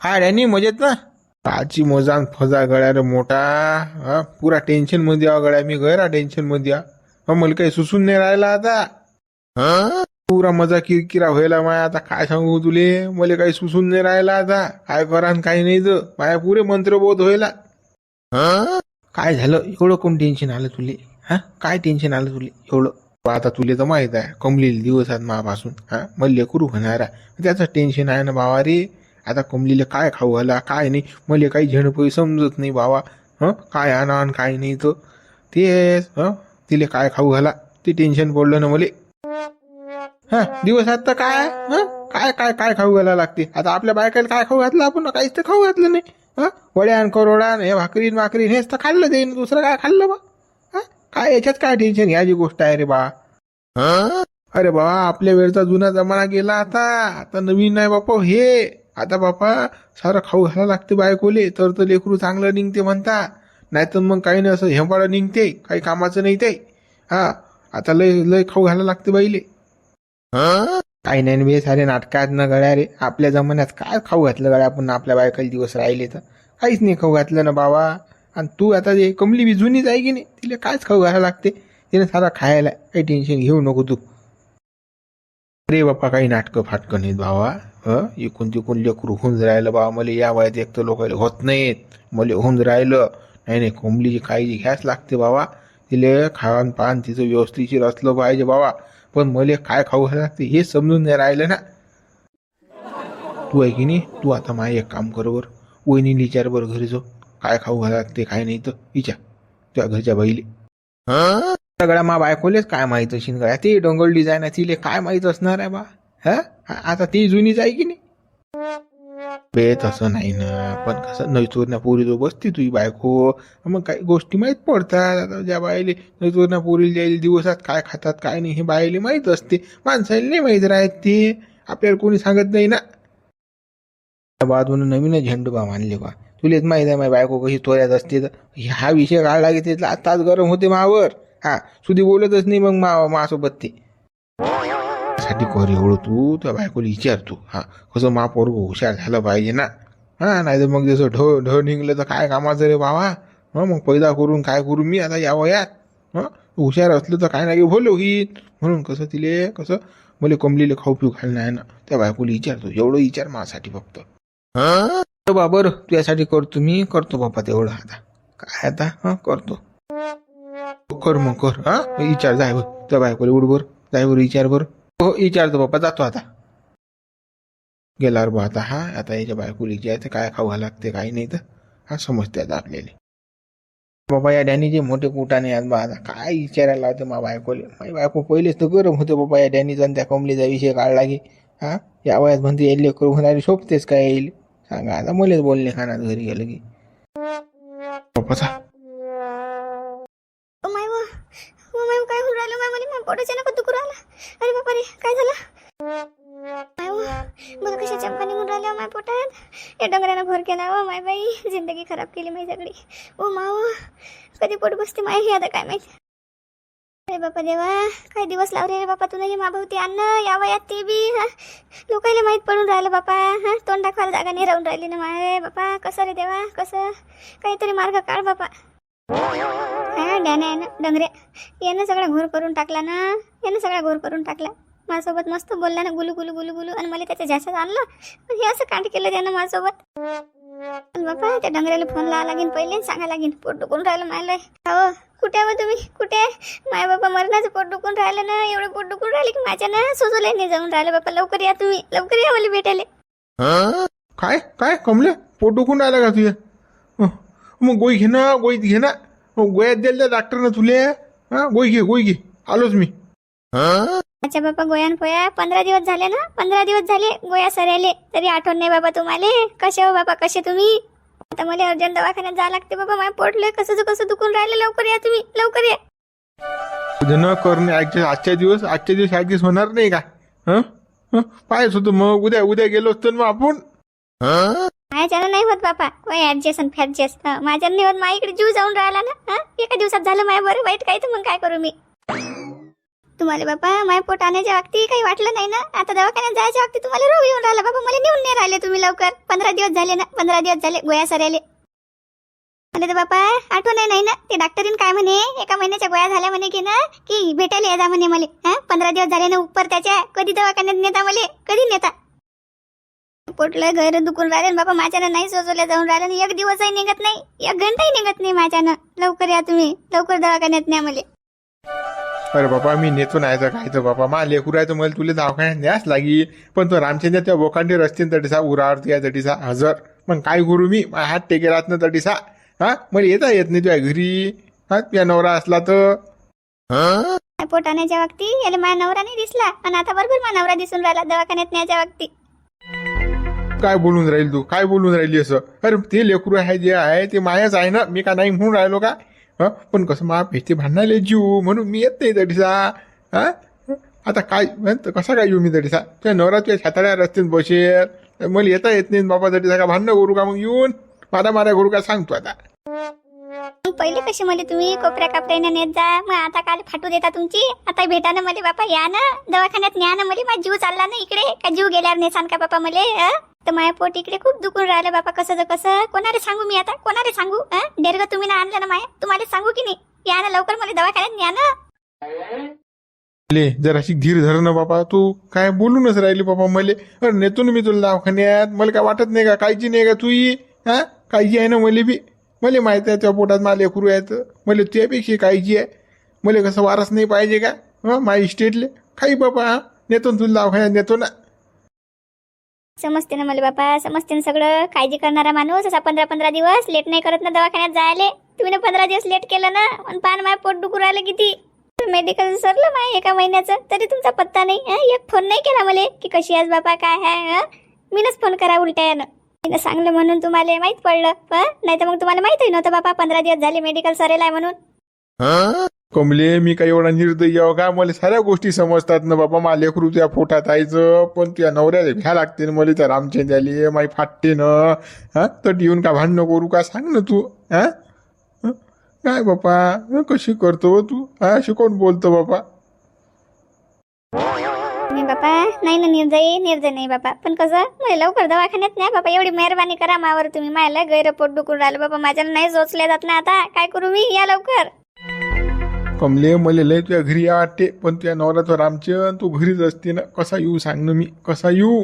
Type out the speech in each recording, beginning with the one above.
काय मजेत ना? काची मोजान फजा गळ्या रे मोठा हा पुरा टेन्शनमध्ये आ गळ्या मी गैरा टेन्शनमध्ये आ हा, मला काही सुसून नाही राहिला आता. हा पुरा मजा किरकिरा व्हायला माया आता काय सांगू तुले? मला काही सुसून नाही राहिला आता. काय करा काही नाही तर. माया पुरे मंत्रबोध व्हायला. हा काय झालं? एवढं कोण टेन्शन आलं तुले? हा? काय टेन्शन आलं तुले? एवढं? आता तुले तर माहीत आहे कमलेले दिवस आहेत मापासून हा? मल्ले लेकरू होणार त्याचं टेन्शन आहे ना बाबा रे. आता कमलीला काय खाऊ घाला काय नाही. मला काही झेणपई समजत नाही बाबा. हं? काय आणा आणि काय नाही तर तेच हं? तिले काय खाऊ घाला ते टेन्शन पडलं ना मले. हा? दिवस तर काय? हं? काय काय काय खाऊ घाला लागते? आता आपल्या बायकाला काय खाऊ घातलं? आपण काहीच तर खाऊ घातलं नाही. हा? वड्यान करोडान हे भाकरीन भाकरीन हेच तर खाल्लं जाईन दुसरं काय खाल्लं बा? हा? काय याच्यात काय टेन्शन याची गोष्ट आहे रे बा. हं? अरे बाबा आपल्या वेळचा जुना जमाना गेला आता. आता नवीन नाही बापा हे. आता बापा सारा खाऊ घाला लागते बायकोले तर तर लेकरू चांगलं निघते म्हणता. नाही तर मग काही नाही असं हेंबाळं निघते काही कामाचं नाही ते. हा आता लय लय खाऊ घाला लागते बाईले. काही नाही बे सारे नाटकात न गळ्या रे. आपल्या जमान्यात काय खाऊ घातलं गड्या आपण आपल्या बायकाला दिवस राहिले तर. काहीच नाही खाऊ घातलं ना बाबा. आणि तू आता जे कमली बी जुनीच आहे की नाही तिला कायच खाऊ घालायला लागते. तिने सारा खायला काही टेन्शन घेऊ नको तू. अरे बाप्पा काही नाटकं फाटकं नाहीत बाबा हं? इकून तिकून लेकरू होऊन राहिलं बाबा मला या वयात एक तर लोकायला होत नाहीत. मला होऊन राहिलं. नाही नाही कोंबलीची काळजी घ्यायच लागते बाबा तिले खावान पान तिचं व्यवस्थितशीर असलं पाहिजे बाबा पण मला काय खाऊ लागते हे समजून नाही राहिलं ना. तू आहे की नाही? तू आता माय एक काम कर बर. वहिनी विचार बरं घरी जाऊ काय खाऊ घाला लागते काय नाही तर. विचार. त्या घरच्या बाईले. सगळ्या मा बायकोलेच काय माहीत असेल गळ्या ते डोंगल डिझाईन आहे तिले काय माहीत असणार आहे बा? हा? आता ती जुनीच आहे की नाही? बे तसं नाही ना. पण कसं नैचोरण्या पोरी जो बसती तुझी बायको. मग काही गोष्टी माहीत पडतात. आता ज्या बायले नैचोरण्या पोरी जाईल दिवसात काय खातात काय नाही हे बायले माहीत असते. माणसाला नाही माहीत राहत ते. आपल्याला कोणी सांगत नाही ना. बाजून नवीन झेंडूबा मानले बा. तुलेच माहीत आहे माझी बायको कशी तोऱ्यात असते. तर हा विषय काढला की त्यातला आताच गरम होते मावर. हा सुधी बोलतच नाही मग मा मासोबत ते. साठी कर तू त्या बायकोला विचार तू. हा कसं मा पोरग हुशार झालं पाहिजे ना. हा नाही तर मग जसं ढ ढ निघलं तर काय कामाचं रे बाबा? हं मग पैदा करून काय करू मी आता या वयात? हं हुशार असलं तर काय नाही भलं होईल म्हणून कसं तिले कसं मला कमलीला खाऊ पिऊ घालणं आहे ना. त्या बायकोला विचारतो एवढं विचार माझ्यासाठी फक्त. हं? बा बरं तुझ्यासाठी करतो मी करतो बापा तेवढं आता. काय आता? हा करतो. कर मग कर हा? विचार जाय बर त्या बायकोला उड बर जाय बर विचार बर हो विचारतो बाप्पा जातो आता. गेल्यावर बा आता हा आता याच्या बायकोला विचारायचं काय खाऊ घाला लागते काय नाही तर. हा समजते आता आपल्याला. बाबा या डॅनीचे मोठे कुटाने आहेत बा आता. काय विचारायला लावते मा बायकोले? माझी बायको पहिलेच तर गरम होते बाबा या डॅनीचा आणि त्या कमलीचा विषय काढला की हा? या वयात म्हणते येईल करून होणारी शोभतेच काय येईल सांगा आता मलेच बोलणे खाण्यात घरी गेलं की. बाप्पाचा पोटाच्या नको दुखू राहिला? अरे बापा रे काय झालं? माय कशा चमका निघून राहिल्या हो माय पोटात. या डोंगरानं भर केला व माय बाई. जिंदगी खराब केली माझी सगळी. ओ माव कधी पोट बसते माय हे आता काय माहिती? अरे बापा देवा काय दिवस लावले रे बापा तुला हे माभवती अन्न? या वयात ते बी हा? लोकायला माहीत पडून राहिलं बापा हा? तोंड दाखवायला जागा नाही राहून राहिली ना माय. बापा कसं रे देवा कसं? काहीतरी मार्ग काढ बापा. हा आहे ना यानं सगळा घोर करून टाकला ना? यानं सगळा घोर करून टाकला. माझ्यासोबत मस्त बोलला ना गुलू गुलू गुलू गुलू. आणि मला त्याच्या जास्त आणलं. पण हे असं कांड केलं त्यानं माझ्यासोबत. बाबा बापा त्या डंगऱ्याला फोन लावा लागेल पहिले सांगा लागेल पोट दुखून राहिलं मायला हो कुठे आहे बा तुम्ही? कुठे माय बाबा मरणाचं पोट दुखून राहिलं ना. एवढं पोट दुखून राहिले की माझ्या ना सुचले नाही जाऊन राहिलं. बापा लवकर या तुम्ही. लवकर या मला भेटायला. काय? काय? कमले? पोट दुखून राहिलं का तुझ्या मग गोळी घे ना गोळी घे ना. मग गोळ्यात दिल्या डॉक्टरनं तुले. हा गोळी घे गोळी घे. आलोच मी. अच्छा बाबा गोयान पोया पंधरा दिवस झाले ना पंधरा दिवस झाले गोया सरायले तरी आठवण नाही बाबा तुम्हाला. कसे हो बाबा कसे तुम्ही? आता मला अर्जंट दवाखान्यात जावं लागते बाबा माझ्या पोटले कसं कसं दुखून राहिलं? लवकर या तुम्ही लवकर या. न करणे आजच्या आजच्या दिवस आजच्या दिवस ह्या दिवस होणार नाही का? हं? पाहायच होतं मग. उद्या उद्या गेलो असतो मग आपण. हं? माझ्यानं नाही होत बापा. वय ऍडजस्ट आणि फॅडजस्ट माझ्या नाही होत माझ्या इकडे जीव जाऊन राहिला ना. एका दिवसात झालं माझ्या बरं वाईट काय तर मग काय करू मी? तुम्हाला बापा माझ्या पोट आणायच्या बाबतीत काही वाटलं नाही ना? आता दवाखान्यात जायच्या बाबतीत तुम्हाला रोग येऊन राहिला. बाबा मला नेऊन नाही राहिले तुम्ही लवकर. पंधरा दिवस झाले ना पंधरा दिवस झाले गोया सरायले अरे तर बापा आठवण आहे नाही ना? ते डॉक्टरीन काय म्हणे? एका महिन्याच्या गोळ्या झाल्या म्हणे की ना की भेटायला जा म्हणे मला. हा पंधरा दिवस झाले ना उपर त्याच्या. कधी दवाखान्यात नेता मला? कधी नेता? पोटलं घर दुखून राहिले बाबा माझ्यानं नाही सोचवल्या जाऊन राहिलं एक दिवसही निघत नाही. एक घंटाही निघत नाही माझ्यानं. लवकर या तुम्ही. लवकर दवाखान्यात न्या मला. अरे बाबा मी नेतो नाही तर बाबा मा लेकरू आहे तर मला तुला दवाखान्यात न्यास लागी. पण तो रामचंद्र त्या बोकांडी रस्त्याने तटीसा उरावरती आहे तटीसा हजर. मग काय करू मी? माझ्या हात टेके राहत ना तटीसा. हा? मला येता येत नाही तुझ्या घरी. हा? तुझ्या नवरा असला तर. माय पोट आणण्याच्या बाबतीत याला माझा नवरा नाही दिसला. आणि आता बरोबर माझा नवरा दिसून राहिला दवाखान्यात न्यायच्या बाबतीत काय बोलून राहील तू? काय बोलून राहिली असं? अरे ते लेकरू आहे जे आहे ते मायाच आहे ना? मी का नाही म्हणून राहिलो का? पण कसं मा भेटते भांडणाले जीव म्हणून मी येत नाही तडीसा हा? आता काय कसा काय येऊ मी तडीसा तुझ्या नवरा तुझ्या छाताळ्या रस्त्यात बसेल. मला येता येत नाही बाबा तडीसा का भांडणं करू का मग येऊन? मारा मारा करू का सांगतो आता. पहिले कसे मला तुम्ही? कोपऱ्या कापऱ्याने नेत जा. मग आता काल फाटू देता तुमची. आता भेटा ना मला बापा या ना. दवाखान्यात न्या ना मला माझा जीव चालला ना इकडे. का जीव गेल्यावर नेसान का बापा मले तर माया पोट इकडे खूप दुखून राहिलं बापा कसं तर कसं? कोणाला सांगू मी आता? कोणाला सांगू? डेरग तुम्ही ना आणलं ना माया? तुम्हाला सांगू की नाही? या ना लवकर मला दवाखान्यात न्या ना. ले जराशी धीर धर ना बाबा तू काय बोलूनच राहिली बाबा मले. अरे नेतो ना मी तुला दवाखान्यात. मला काय वाटत नाही का? काळजी नाही का तू हा काळजी आहे ना मले बी. मला माहीत आहे त्या पोटात मला लेकरू आहेत. मला तुझ्यापेक्षा काळजी आहे. मला कसं वारस नाही पाहिजे का? हा माझ्या इस्टेटले काही बाबा हा नेतो ना तुला दवाखान्यात नेतो ना. समजते ना मला बापा समजते ना सगळं. काळजी करणारा माणूस असा पंधरा पंधरा दिवस लेट नाही करत ना दवाखान्यात जायले. तुम्ही ना पंधरा दिवस लेट केलं ना पण पान माय पोट दुखू राहिलं किती? मेडिकल सरलं माय एका महिन्याचं तरी तुमचा पत्ता नाही. एक फोन नाही केला मला की कशी आहेस बापा काय आहे मीनच फोन करा उलट्या यानं. मीनं सांगलं म्हणून तुम्हाला माहीत पडलं नाही तर मग तुम्हाला माहितही नव्हतं बापा पंधरा दिवस झाले मेडिकल सरेल आहे म्हणून कमले मी काही एवढा निर्दयी आहो. का मला साऱ्या गोष्टी समजतात ना बाबा. मला लेकरू तुझ्या पोटात आयचं पण तुझ्या नवऱ्याला भ्या लागते ना मला त्या रामचंद आली माई फाटते ना. हा? तर येऊन का भांडणं करू का? सांग ना तू. हा? काय बापा? कशी करतो हो तू? हा अशी कोण बोलतो बापा? नाही बापा नाही ना निर्जय निर्जय नाही बापा. पण कसं मला लवकर दवाखान्यात नाही बाबा एवढी मेहरबानी करा मावर तुम्ही. मायला गैरपोट डुकून राहिलं बाबा माझ्याला नाही जोचल्या जात ना आता. काय करू मी? या लवकर. कमले मला लय तुझ्या घरी या वाटते पण तुझ्या नवरा तो रामचंद तू घरीच असते ना. कसा येऊ सांग ना मी. कसा येऊ?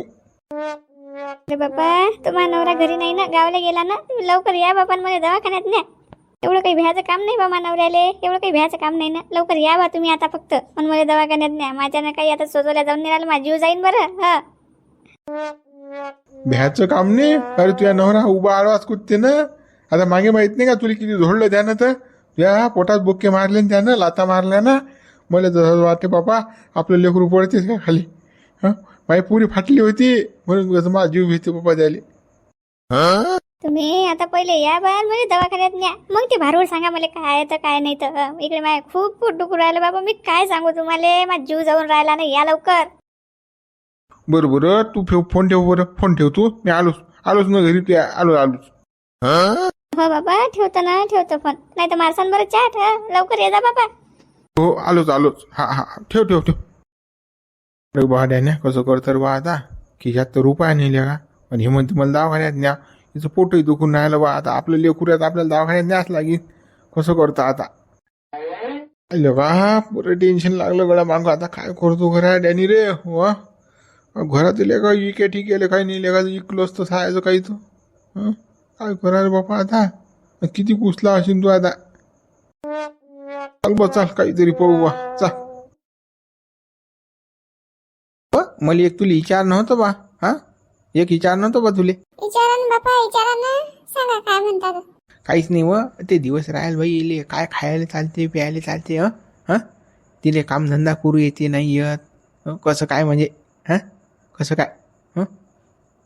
अरे बापा तुम्हा नवरा घरी नाही ना? गावाला गेला ना? तुम्ही लवकर या बापा मला दवाखान्यात न्या. एवढं काही भ्याचं काम नाही बा नवऱ्याले. एवढं काही भ्याचं काम नाही ना? लवकर या बा तुम्ही आता फक्त. पण मला दवाखान्यात न्या. माझ्यानं काही आता सोजवल्या जाऊन नाही राहिलं. माझा जीव जाईन बरं. हा. भ्याचं काम नाही? अरे तुझ्या नवरा उभा आडवाच कुदते ना? आता मागे माहीत नाही का तुला किती झोडलं त्यानं तर? तुझ्या पोटात बुक्के मारले ना त्यानं लाता मारल्या ना मला जसं वाटते बापा आपलं लेकरू पडतेच का खाली? हं? माझी पुरी फाटली होती म्हणून कसं माझा जीव भीते बाबा द्याले तुम्ही आता पहिले या बा मला दवाखान्यात न्या. मग ते भारूड सांगा मला काय तर काय नाही तर. इकडे माझ्या खूप पोट दुखू राहिलं बाबा. मी काय सांगू तुम्हाला? माझा जीव जाऊन राहिला नाही. या लवकर. बरं बरं. तू ठेव फोन ठेव बरं. फोन ठेव तू. मी आलोच. आलोच ना घरी. तू आलो आलोच. हो बाबा ठेवतो ना ठेवतो फोन नाही तर मारसान बरं चाट लवकर ये जा बाबा. हो आलोच आलोच. हा हा ठेव ठेव ठेव. अरे बा कसं करतर बा आता? खिशात तर रुपया नेल्या का? पण हे म्हणते मला दवाखान्यात न्या. तिचं पोटही दुखून राहिलं बा आता. आपलं लेकुऱ्यात आपल्याला दवाखान्यात न्यास लागेल. कसं करतं आता? आलं बा पुरं टेन्शन लागलं गळा मागं. आता काय करतो घरा डॅनी रे? हो? वा घरात का इके ठीक आहे काही नाही लेखा इकलो असतं सायचं काही तू हं? काय करा बापा आता? किती कुसला असेल तू आता? चाल बा चाल काहीतरी पाहू बा. चाल. ब, मला एक तुला विचार नव्हतं बा. हा? एक विचार नव्हतं बा तुले. विचारा बापा विचारा ना. सांगा काय म्हणतात. काहीच नाही व. ते दिवस राहायला बाई येले काय खायला चालते प्यायला चालते हं? हं? तिले कामधंदा करू येते नाही येत. हं? कसं काय म्हणजे हं? कसं काय? हं?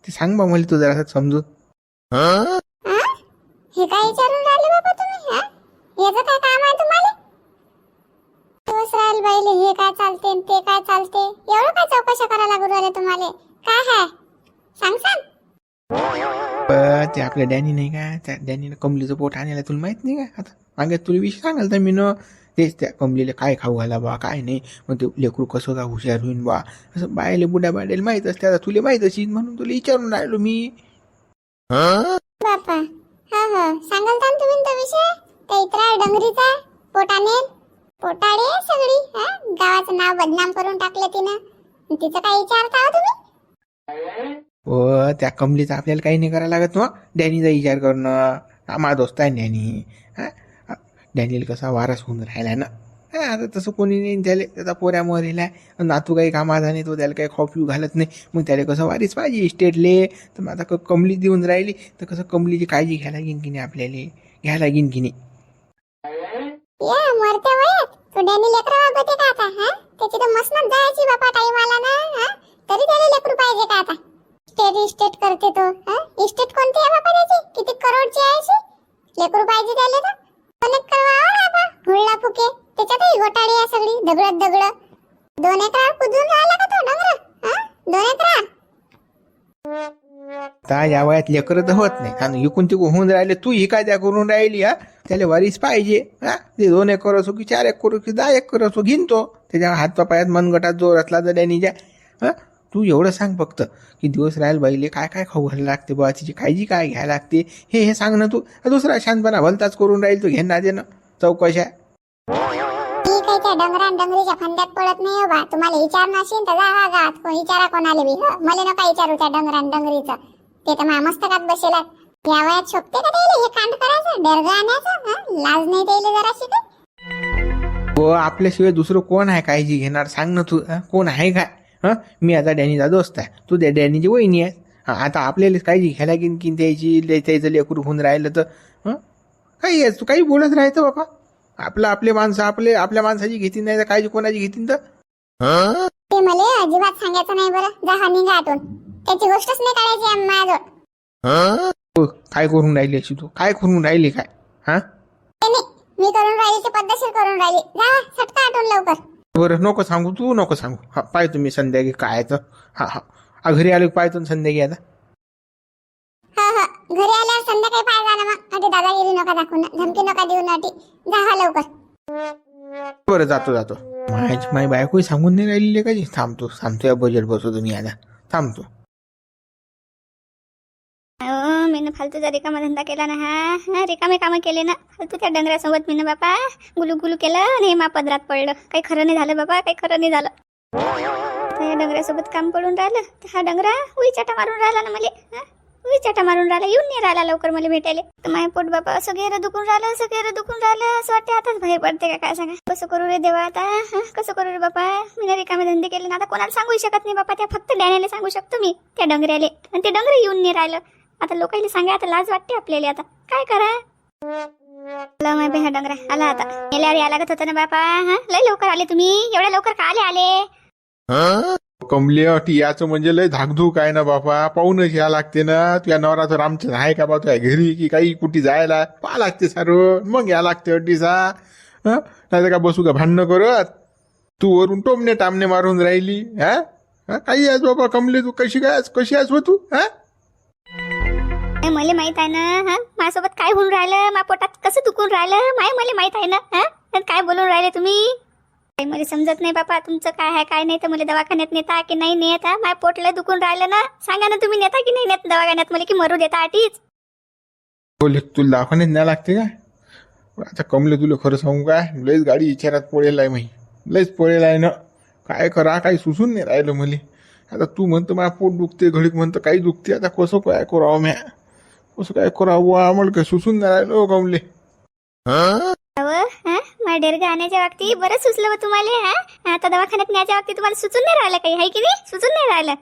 ते सांग बा मला तू जरा समजून. हे काय विचारून राहिले बाबा तुम्ही याचं काय काम आहे तुम्हाला? दिवस राहील बाईले हे काय चालते ते काय चालते? एवढं काय चौकशा करायला लागू राहिले तुम्हाला? काय आहे सांग सांग. ते आपल्या डॅनी नाही का? त्या डॅनीनं कमलीचं पोट आणायला तुला माहीत नाही का? आता मागे तुला विषय सांगाल तर मी न तेच त्या कमलीला काय खाऊ घाला बा काय नाही? मग ते लेकरू कसं का हुशार होईन बा? असं बायले बुड्या बायला माहीत असते. आता तुला माहीत असेल म्हणून तुला विचारून राहिलो मी. बापा. हा हा. सांगाल का तुम्ही तो विषय? त्या इतरा डंगरीचा पोटाने? पोटाळे सगळी हा? गावाचं नाव बदनाम करून टाकलं तिनं. तिचं काय विचारता हो तुम्ही? व त्या कमलीचा आपल्याला काही नाही करायला लागत मग डॅनीचा विचार करणं. हा माझा दोस्त आहे डॅनी. हा? डॅनीला कसा वारस होऊन राहिला ना. हा आता तसं कोणी नाही त्याला त्याचा पोऱ्या मरेला. आहे नातू काही कामाचा नाही तो त्याला काही खाऊ पिऊ घालत नाही. मग त्याला कसं वारीच पाहिजे इस्टेटले. तर मग आता क- कमली देऊन राहिली. तर कसं कमलीची काळजी घ्यायला लागेन की नाही आपल्याला. घ्यायला लागेन की नाही या तो का आता आला ना इस्टेट करते तो इस्टेट कोणती आहे बापा त्याची? किती करोडची आहे अशी? लेकरू पाहिजे त्याला तर. कनेक्ट करवा हो, बाबा हुळला फुके. त्याच्यातही घोटाळी आहे सगळी. दगडत दगड. दोन एकरावर कुजून राहिला का तो डोंगर? हा? दोन एकरावर आता या वयात लेकरं तर होत नाही. आणि इकून तिकून होऊन राहिले तू ही काय त्या करून राहिली हा? त्याला वारीस पाहिजे हा? ते दोन एकर असो की चार एकर असो की दहा एकर असो घेईन तो. त्याच्या हात पायात मनगटात जोर असला तर डॅनीच्या हा? तू एवढं सांग फक्त की दिवस राहील बाईले काय काय खाऊ घालायला लागते बा तिची काळजी काय घ्यायला लागते? हे हे सांग ना तू. दुसरा शांतपणा भलताच करून राहील तू घेणार देणं. ना चौकशा. डंगरान डंगरीच्या फंद्यात पडत नाही हो बा. तुम्हाला विचार असेल तर जा हा गात कोण विचारा कोणाला बी. मला नका विचारू त्या डंगरान डंगरीचं. ते तर माझ्या मस्तकात बसेल या वयात शोभते का त्याला हे कांड करायचं? डरग आणायचं? लाज नाही त्याला जरा काय व हो, आपल्याशिवाय दुसरं कोण आहे काळजी घेणार? सांग ना तू. हं? कोण आहे काय? हं मी आता डॅनीचा दोस्त आहे. तू त्या डॅनीची वहिनी आहे. हं, आता आपल्याला काळजी घ्यायला की की त्याची ले- त्याचं लेकरू होऊन राहिलं तर. हं काही आहे? तू काही बोलत राहायचं बाबा? आपलं आपले माणसं आपले आपल्या माणसाची घेतील नाही तर काळजी कोणाची घेतील तर? ते मला अजिबात सांगायचं नाही बरं. जा हा निघा आटून त्याची गोष्टच नाही काढायची माझ्याजवळ. हो, काय करून राहिली अशी तू? काय करून राहिली काय? हा? ते नाही. मी करून राहिली ते पद्धतशीर करून राहिली. जा सटका आटून लवकर. बरं नको सांगू तू नको सांगू. हा पाय तुम्ही संध्याकाळी काय आहे तर. हा हा. आ, घरी आलो की पाहतो ना संध्याकाळी आता. हा हा. घरी आल्यावर संध्याकाळी पाय जा ना मग. दादागिरी नका दाखवू ना धमकी नका देऊ ना जा हा लवकर. बरं जातो जातो. माझी माझी बायकोही सांगून नाही राहिलेली का जी थांबतो थांबतो या बजेट बसवतो मी आता. थांबतो. मी फालतूचा रिकामा धंदा केला ना हा. हा रिकामे कामं केले ना. फालतू त्या डंगरासोबत मी ना बापा गुलू गुलू केलं आणि हे मा पदरात पडलं. काही खरं नाही झालं बाबा काही खरं नाही झालं. त्या डंगरासोबत काम पडून राहिलं. तर हा डंगरा उई चाटा मारून राहिला ना मला. हा? उई मारून राहिला येऊन नाही राहिला लवकर मला भेटायला. तर माझ्या पोट बाबा असं गेलं दुखून राहिलं असं गेलं दुखून राहिलं असं वाटते आताच भय पडते का काय सांगा. कसं करू रे देवा आता? हा कसं करू रे बापा? मी ना रिकामे धंदे केले ना आता कोणाला सांगू शकत नाही बापा त्या फक्त डॅनेला सांगू शकतो मी त्या डंगऱ्याले. आणि ते डंगरे येऊन नाही राहिलं. आता लोकांनी सांगा आता लाज वाटते आपल्याला आता. काय करा? आला माय डंगरा आला आता. गेल्या या लागत होतं ना बापा हा? लय लवकर आले तुम्ही एवढ्या लवकर का आले आले? कमले अटी याचं म्हणजे लय धाकधूक आहे ना बापा. पाहूनच या लागते ना. तुझ्या नवरा तर आहे का बा तुझ्या घरी? की काही कुठे जायला? पाहा लागते सार. मग या लागते अटीसा. नाही तर का बसू का भांडणं करत? तू वरून टोमणे टामणे मारून राहिली. हा? काही आहेस बाबा कमले तू कशी काय कशी आहेस हो तू? हा? मला माहीत आहे ना हा? माझ्यासोबत काय होऊन राहिलं? माझ्या पोटात कसं दुखून राहिलं? माय मला माहीत आहे ना हा? काय बोलून राहिले तुम्ही? काही मला समजत नाही बापा तुमचं काय आहे काय नाही तर मला दवाखान्यात नेता की नाही नेत? हा माझ्या पोटला दुखून राहिलं ना? सांगा ना तुम्ही नेता की नाही नेत दवाखान्यात? मला की मरू देता आटीच बोले तुला दवाखान्यात न्याय लागते का? आता कमले तुला खरं सांगू काय? लयच गाडी विचारात पडेल आहे माही लयच पडेल आहे ना. काय करा काही सुसून नाही राहिलं मले. आता तू म्हणतो माझं पोट दुखते घडीक म्हणतं काही दुखते आता कसं काय करावं म्या? कसं काय करावं? आम्हाला काही सुसून नाही राहिलं हो कमले. हा? माझ्या डेरगा गाण्याच्या बाबतीत बरं सुचलं बा तुम्हाला हा? आता दवाखान्यात न्यायच्या बाबतीत तुम्हाला सुचून नाही राहिलं काही आहे की नाही? सुचून नाही राहिलं.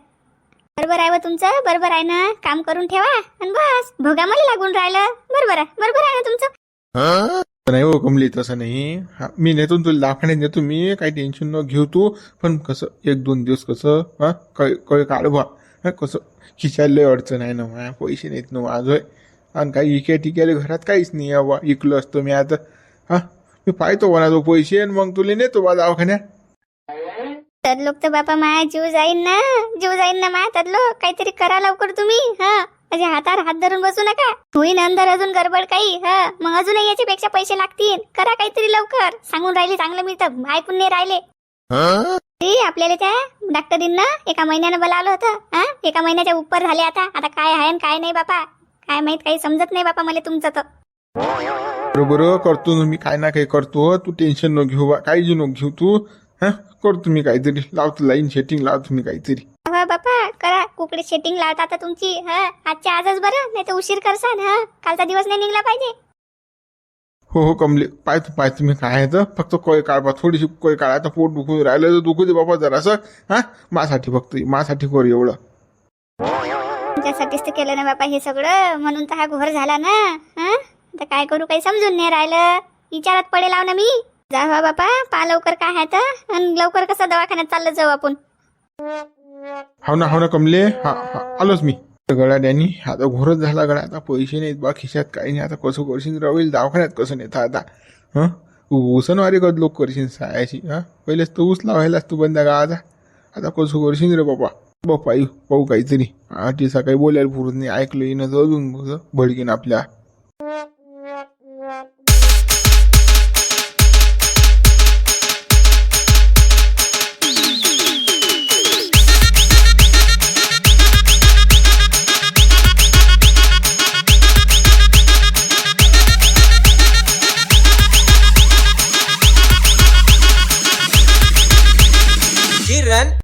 बरोबर आहे व तुमचं बरोबर आहे ना? काम करून ठेवा आणि बस. भोगा मला लागून राहिलं. बरोबर आहे बरोबर आहे ना तुमचं? नाही हो तसं नाही. हा मी नेतो ना तुला दवाखान्यात नेतो मी काही टेन्शन न घेऊ तू. पण कसं एक दोन दिवस कसं हा? कळ कळ बा. हा कसं खिचायला लय अडचण आहे ना मा पैसे नाहीत ना माझं आणि काही इके टिकेले घरात काहीच नाही आहे बा. इकलं असतो मी आता. हा? मी पाहतो म्हणा तो पैसे आणि मग तुला नेतो बा दवाखान्यात तर लोक तर बापा माया जीव जाईन ना जीव जाईन ना माया तर लोक काहीतरी करा लवकर तुम्ही हा म्हणजे हातावर हात धरून बसू नका होईन अंदर अजून गडबड काही हा मग अजूनही याच्यापेक्षा पैसे लागतील करा काहीतरी लवकर सांगून राहिले चांगलं मी तर ऐकून नाही राहिले ते आपल्याला त्या डॉक्टरींना एका महिन्यानं बोलावलं होतं हा एका महिन्याच्या उपर झाले आता आता काय आहे आणि काय नाही बापा काय माहीत काही समजत नाही बापा मला तुमचं तर बरोबर करतो ना मी काय ना काही करतो. तू टेन्शन न घेऊ बा काळजी नको घेऊ तू. हा? करतो मी काहीतरी लावतो लाईन सेटिंग लावतो मी काहीतरी. हा बापा करा कुकडे सेटिंग लावता आता तुमची हा? आजच्या आजच बरं नाही तर उशीर करसान हा? कालचा दिवस नाही निघला पाहिजे. हो हो कमले पाहतो पाहतो मी काय आहे तर. फक्त कोय काढ बा थोडीशी कोय काढ आता पोट दुखून राहिलं तर दुखू दे बाबा जरासं हा? माझ्यासाठी फक्त माझ्यासाठी कर एवढं. तुमच्यासाठीच तर केलं ना बापा हे सगळं. म्हणून तर हा घोर झाला ना हा? तर काय करू काही समजून नाही राहिलं. विचारात पडेल लाव ना मी. जा बापा पा लवकर काय आहे तर. आणि लवकर कसं दवाखान्यात चाललं जाऊ आपण. हो ना हो ना कमले. हा हा आलोच मी. गळ्या डॅनी आता घोरच झाला गळा. आता पैसे नाहीत बा खिशात काही नाही. आता कसं करशील राहील दवाखान्यात कसं नेता आता? हं? उसनवारी कद लोक करशील सायाची हा? पहिलेच तू उस लावायलाच तू बंद गा आता? आता कसं करशील रे बाबा बाप्पा पाहू काहीतरी. आठी सकाळी बोलायला पुरत नाही. ऐकलं येणं अजून भडकीन आपल्या.